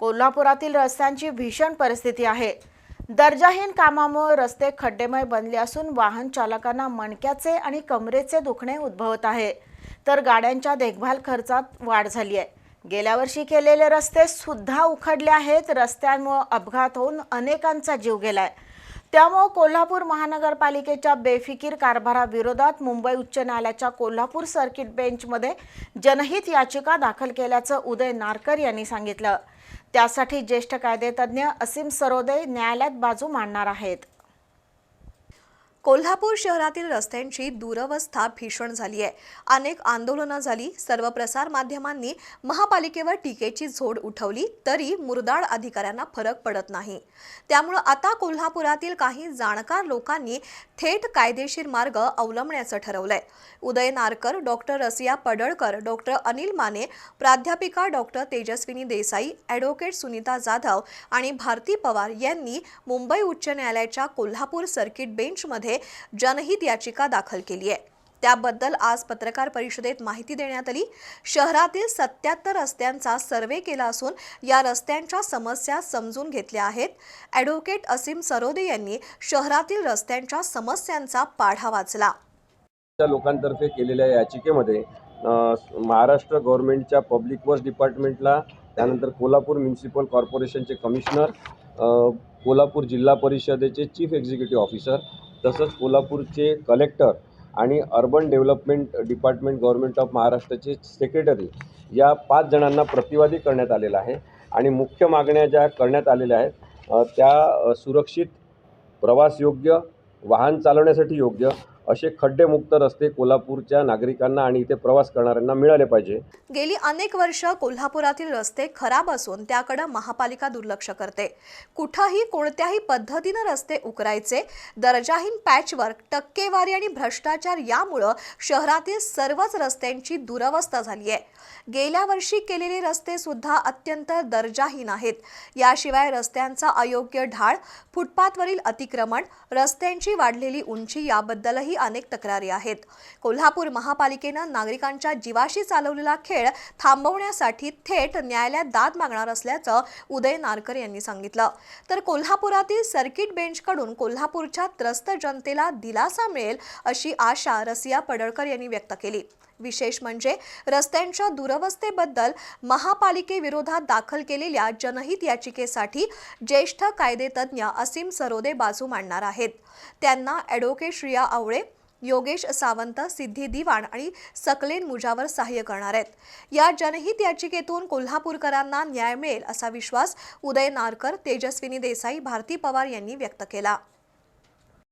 कोल्हापुरातील रस्त्यांची भीषण परिस्थिती आहे. दर्जाहीन कामामुळे रस्ते खड्डेमय बनले असून वाहन चालकांना मणक्याचे आणि कमरेचे दुखणे उद्भवत आहे. तर गाड्यांच्या देखभाल खर्चात वाढ झाली आहे. गेल्या वर्षी केलेले रस्ते सुद्धा उखडले आहेत. रस्त्यांमुळे अपघात होऊन अनेकांचा जीव गेलाय. त्यामुळे कोल्हापूर महानगरपालिकेच्या बेफिकीर कारभाराविरोधात मुंबई उच्च न्यायालयाच्या कोल्हापूर सर्किट बेंचमध्ये जनहित याचिका दाखल केल्याचं उदय नारकर यांनी सांगितलं. त्यासाठी ज्येष्ठ कायदेतज्ञ असीम सरोदे न्यायालयात बाजू मांडणार आहेत. कोल्हापूर शहरातील रस्त्यांची दुरवस्था भीषण झाली आहे. अनेक आंदोलनं झाली. सर्व प्रसार माध्यमांनी महापालिकेवर टीकेची झोड उठवली तरी मुरदाड अधिकाऱ्यांना फरक पडत नाही. त्यामुळं आता कोल्हापुरातील काही जाणकार लोकांनी थेट कायदेशीर मार्ग अवलंबण्याचं ठरवलंय. उदय नारकर डॉक्टर रसिया पडळकर डॉक्टर अनिल माने प्राध्यापिका डॉक्टर तेजस्विनी देसाई ॲडव्होकेट सुनीता जाधव आणि भारती पवार यांनी मुंबई उच्च न्यायालयाच्या कोल्हापूर सर्किट बेंचमध्ये जनहित याचिका दाखल केली आहे. त्याबद्दल आज पत्रकार परिषदेत माहिती देण्यात आली. शहरातील सत्याहत्तर रस्त्यांचा सर्वे केला असून या रस्त्यांच्या समस्या समजून घेतल्या आहेत. ॲडव्होकेट असीम सरोदे यांनी शहरातील रस्त्यांच्या समस्यांचा पाढा वाचला. त्या लोकांतर्फे केलेल्या याचिकेमध्ये महाराष्ट्र गव्हर्नमेंटच्या पब्लिक वर्क्स डिपार्टमेंटला त्यानंतर कोल्हापूर म्युन्सिपल कॉर्पोरेशनचे कमिशनर कोल्हापूर जिल्हा परिषदेचे चीफ एक्झिक्युटिव्ह ऑफिसर तसंच कोल्हापूरचे कलेक्टर आणि urban development department government of महाराष्ट्राचे सेक्रेटरी या पाच जणांना प्रतिवादी करण्यात आलेला आहे. आणि मुख्य मागण्या ज्या करण्यात आलेल्या आहेत त्या सुरक्षित सुरक्षित प्रवासयोग्य वाहन चालवण्यासाठी योग्य असे खड्डेमुक्त रस्ते कोल्हापूरच्या नागरिकांना आणि इथे प्रवास करणाऱ्यांना मिळाले पाहिजे. गेली अनेक वर्ष कोल्हापुरातील रस्ते खराब असून त्याकडे महापालिका दुर्लक्ष करते. कुठंही कोणत्याही पद्धतीनं रस्ते उकरायचे दर्जाहीन पॅचवर्क टक्केवारी आणि भ्रष्टाचार यामुळं शहरातील सर्वच रस्त्यांची दुरवस्था झाली आहे गेल्या वर्षी केलेले रस्ते सुद्धा अत्यंत दर्जाहीन आहेत. याशिवाय रस्त्यांचा अयोग्य ढाळ फुटपाथवरील अतिक्रमण रस्त्यांची वाढलेली उंची याबद्दलही अनेक तक्रारी आहेत. कोल्हापूर महापालिकेनं नागरिकांच्या जीवाशी चालवलेला खेळ थांबवण्यासाठी थेट न्यायालयात दाद मागणार असल्याचं उदय नारकर यांनी सांगितलं. तर कोल्हापुरातील सर्किट बेंचकडून कोल्हापूरच्या त्रस्त जनतेला दिलासा मिळेल अशी आशा रसिया पडळकर यांनी व्यक्त केली. विशेष म्हणजे रस्त्यांच्या दुरवस्थेबद्दल महापालिकेविरोधात दाखल केलेल्या जनहित याचिकेसाठी ज्येष्ठ कायदेतज्ञ असीम सरोदे बाजू मांडणार आहेत. त्यांना ॲडव्होकेट श्रिया आवळे योगेश सावंत सिद्धी दिवाण आणि सकलेन मुजावर सहाय्य करणार आहेत. या जनहित याचिकेतून कोल्हापूरकरांना न्याय मिळेल असा विश्वास उदय नारकर तेजस्विनी देसाई भारती पवार यांनी व्यक्त केला.